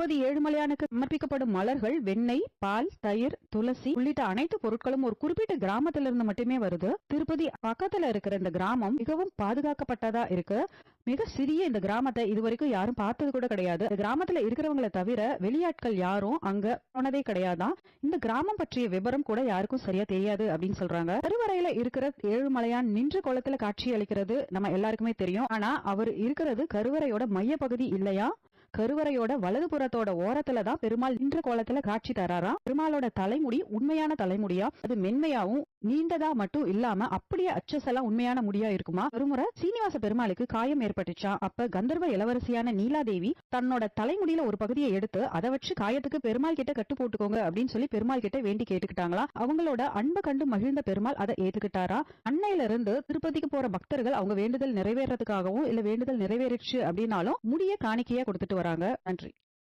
திருப்பதி ஏழுமலையானுக்கு சமர்ப்பிக்கப்படும் மலர்கள் வெண்ணெய் பால் தயிர் துளசி உள்ளிட்ட அனைத்து பொருட்களும் ஒரு குறிப்பிட்ட கிராமத்திலிருந்து மட்டுமே வருது. திருப்பதி பக்கத்துல இருக்கிற இந்த கிராமம் மிகவும் பாதுகாக்கப்பட்டதா இருக்கு. மிக சிறிய இந்த கிராமத்தை இதுவரைக்கும் யாரும் பார்த்தது கூட கிடையாது. இந்த கிராமத்துல இருக்கிறவங்களை தவிர வெளியாட்கள் யாரும் அங்க போனதே கிடையாதான். இந்த கிராமம் பற்றிய விவரம் கூட யாருக்கும் சரியா தெரியாது அப்படின்னு சொல்றாங்க. கருவறையில இருக்கிற ஏழுமலையான் நின்ற குளத்துல காட்சி அளிக்கிறது நம்ம எல்லாருக்குமே தெரியும். ஆனா அவர் இருக்கிறது கருவறையோட மைய பகுதி இல்லையா? கருவறையோட வலதுபுறத்தோட ஓரத்துல தான் பெருமாள் நின்ற கோலத்துல காட்சி தராராம். பெருமாளோட தலைமுடி உண்மையான தலைமுடியா? அது மென்மையாவும் நீண்டதா மட்டும் இல்லாம அப்படியே அச்சசலா உண்மையான முடியா இருக்குமா? ஒருமுறை சீனிவாச பெருமாளுக்கு காயம் ஏற்பட்டுச்சா? அப்ப கந்தர்வ இளவரசியான நீலாதேவி தன்னோட தலைமுடியில ஒரு பகுதியை எடுத்து அதை வச்சு காயத்துக்கு பெருமாள் கிட்ட கட்டு போட்டுக்கோங்க அப்படின்னு சொல்லி பெருமாள் கிட்ட வேண்டி கேட்டுக்கிட்டாங்களா? அவங்களோட அன்பை கண்டு மகிழ்ந்த பெருமாள் அதை ஏத்துக்கிட்டாரா? அன்னையில இருந்து திருப்பதிக்கு போற பக்தர்கள் அவங்க வேண்டுதல் நிறைவேறதுக்காகவும் இல்ல வேண்டுதல் நிறைவேறிச்சு அப்படின்னாலும் முடிய காணிக்கையா கொடுத்துட்டு வராங்க நன்றி.